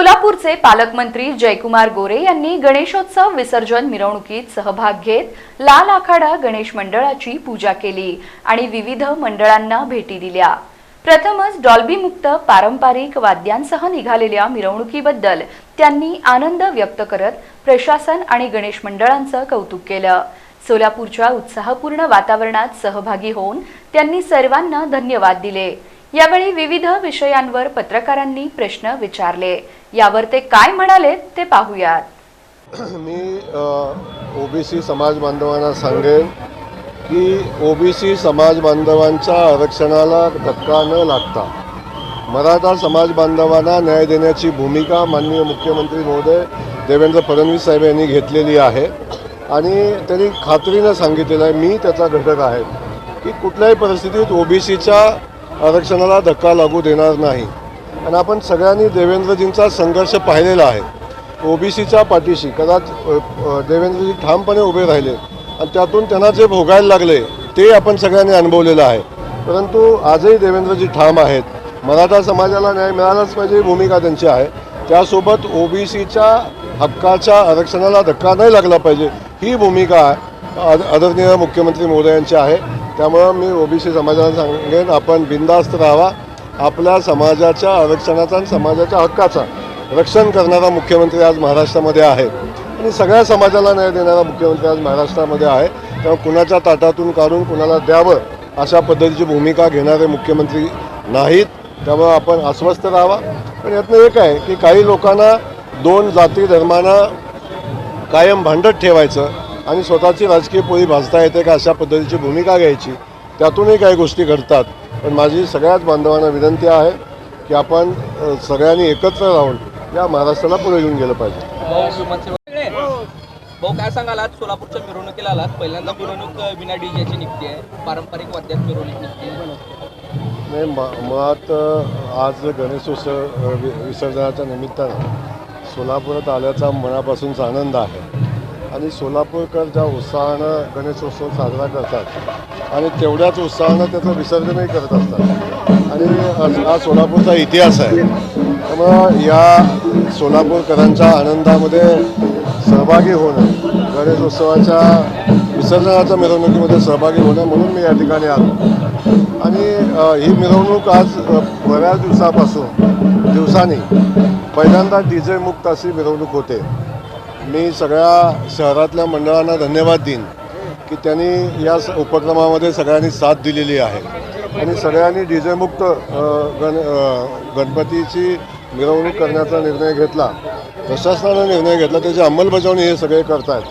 सोलापूरचे पालकमंत्री जयकुमार गोरे यांनी गणेशोत्सव विसर्जन मिरवणुकीत सहभाग घेत लाल आखाडा गणेश मंडळाची पूजा केली आणि विविध मंडळांना भेटी दिल्या. प्रथमच डॉल्बी मुक्त पारंपरिक वाद्यांसह निघालेल्या मिरवणुकीबद्दल त्यांनी आनंद व्यक्त करत प्रशासन आणि गणेश मंडळांचं कौतुक केलं. सोलापूरच्या उत्साहपूर्ण वातावरणात सहभागी होऊन त्यांनी सर्वांना धन्यवाद दिले. यावेळी विविध विषयांवर पत्रकारांनी प्रश्न विचारले. यावर ते काय म्हणाले ते पाहूयात. मी ओबीसी समाज बांधवांना सांगेन की ओबीसी समाज बांधवांच्या आरक्षणाला धक्का न लागता मराठा समाज बांधवांना न्याय देण्याची भूमिका माननीय मुख्यमंत्री महोदय देवेंद्र फडणवीस साहेब यांनी घेतलेली आहे. आणि त्यांनी खात्रीनं सांगितलेलं आहे मी त्याचा घटक आहे की कुठल्याही परिस्थितीत ओबीसीच्या आरक्षणाला धक्का लागू देणार नाही. आणि आपण सगळ्यांनी देवेंद्रजींचा संघर्ष पाहिलेला आहे. ओबीसीच्या पाठीशी कदाच देवेंद्रजी ठामपणे उभे राहिले आणि त्यातून त्यांना जे भोगायला लागले ते आपण सगळ्यांनी अनुभवलेलं आहे. परंतु आजही देवेंद्रजी ठाम आहेत. मराठा समाजाला न्याय मिळालाच पाहिजे भूमिका त्यांची आहे. त्यासोबत ओबीसीच्या हक्काच्या आरक्षणाला धक्का नाही लागला पाहिजे ही भूमिका आद- आदरणीय मुख्यमंत्री मोदयांची आहे. त्यामुळं मी ओबीसी समाजाला सांगेन आपण बिंदास्त राहावा. आपल्या समाजाच्या आरक्षणाचा आणि समाजाच्या हक्काचा रक्षण करणारा मुख्यमंत्री आज महाराष्ट्रामध्ये आहे आणि सगळ्या समाजाला न्याय देणारा मुख्यमंत्री आज महाराष्ट्रामध्ये आहे. त्यामुळे कुणाच्या ताटातून काढून कुणाला द्यावं अशा पद्धतीची भूमिका घेणारे मुख्यमंत्री नाहीत. त्यामुळं आपण अस्वस्थ राहावा. पण यातनं एक आहे की काही लोकांना दोन जाती धर्मांना कायम भांडत ठेवायचं. आणि स्वतःची राजकीय पोळी भाजता येते का अशा पद्धतीची भूमिका घ्यायची त्यातूनही काही गोष्टी घडतात. पण माझी सगळ्याच बांधवांना विनंती आहे की आपण सगळ्यांनी एकत्र राहून या महाराष्ट्राला पुढे घेऊन गेलं पाहिजे. भाऊ काय सांगाल? आज सोलापूरच्या मिरवणुकीला आलात. पहिल्यांदा मिरवणूक बिना डीजेची निघते आहे. पारंपरिक वाद्यात मिरवणूक निघते नाही म- मुळात आज गणेशोत्सव विसर्जनाच्या निमित्तानं सोलापुरात आल्याचा मनापासूनचा आनंद आहे. आणि सोलापूरकर ज्या उत्साहानं गणेशोत्सव साजरा करतात आणि तेवढ्याच उत्साहानं त्याचं विसर्जनही करत असतात. आणि हा सोलापूरचा इतिहास आहे. त्यामुळं या सोलापूरकरांच्या आनंदामध्ये सहभागी होणं गणेशोत्सवाच्या विसर्जनाच्या मिरवणुकीमध्ये सहभागी होणं म्हणून मी या ठिकाणी आलो. आणि ही मिरवणूक आज बऱ्याच दिवसापासून दिवसांनी पहिल्यांदा डी जे मुक्त अशी मिरवणूक होते. मी सगळ्या शहरातल्या मंडळांना धन्यवाद देईन की त्यांनी या स- उपक्रमामध्ये सगळ्यांनी साथ दिलेली आहे. आणि सगळ्यांनी डी जे मुक्त गण गणपतीची मिरवणूक करण्याचा निर्णय घेतला. प्रशासनानं निर्णय घेतला त्याची अंमलबजावणी हे सगळे करतात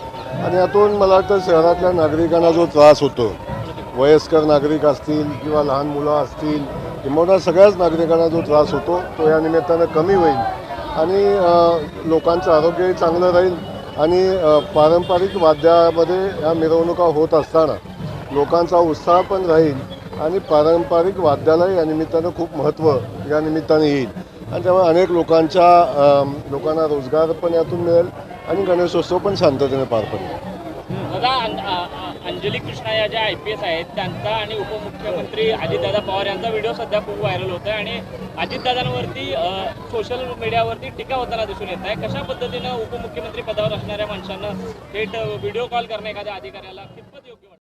आणि यातून मला वाटतं शहरातल्या नागरिकांना जो त्रास होतो वयस्कर नागरिक असतील किंवा लहान मुलं असतील किंवा सगळ्याच नागरिकांना जो त्रास होतो तो या निमित्तानं कमी होईल. आणि लोकांचं आरोग्यही चांगलं राहील आणि पारंपरिक वाद्यामध्ये या मिरवणुका होत असताना लोकांचा उत्साह पण राहील आणि पारंपरिक वाद्यालाही या निमित्तानं खूप महत्त्व या निमित्तानं येईल. आणि त्यामुळे अनेक लोकांच्या लोकांना रोजगार पण यातून मिळेल आणि गणेशोत्सव पण शांततेने पार पडेल. दादा अंजली कृष्णा या ज्या आय पी एस आहेत त्यांचा आणि उपमुख्यमंत्री अजितदादा पवार यांचा व्हिडिओ सध्या खूप व्हायरल होत आहे आणि अजितदादांवरती सोशल मीडियावरती टीका होताना दिसून येत आहे. कशा पद्धतीनं उपमुख्यमंत्री पदावर असणाऱ्या माणसांना थेट व्हिडिओ कॉल करणं एखाद्या अधिकाऱ्याला कितपत योग्य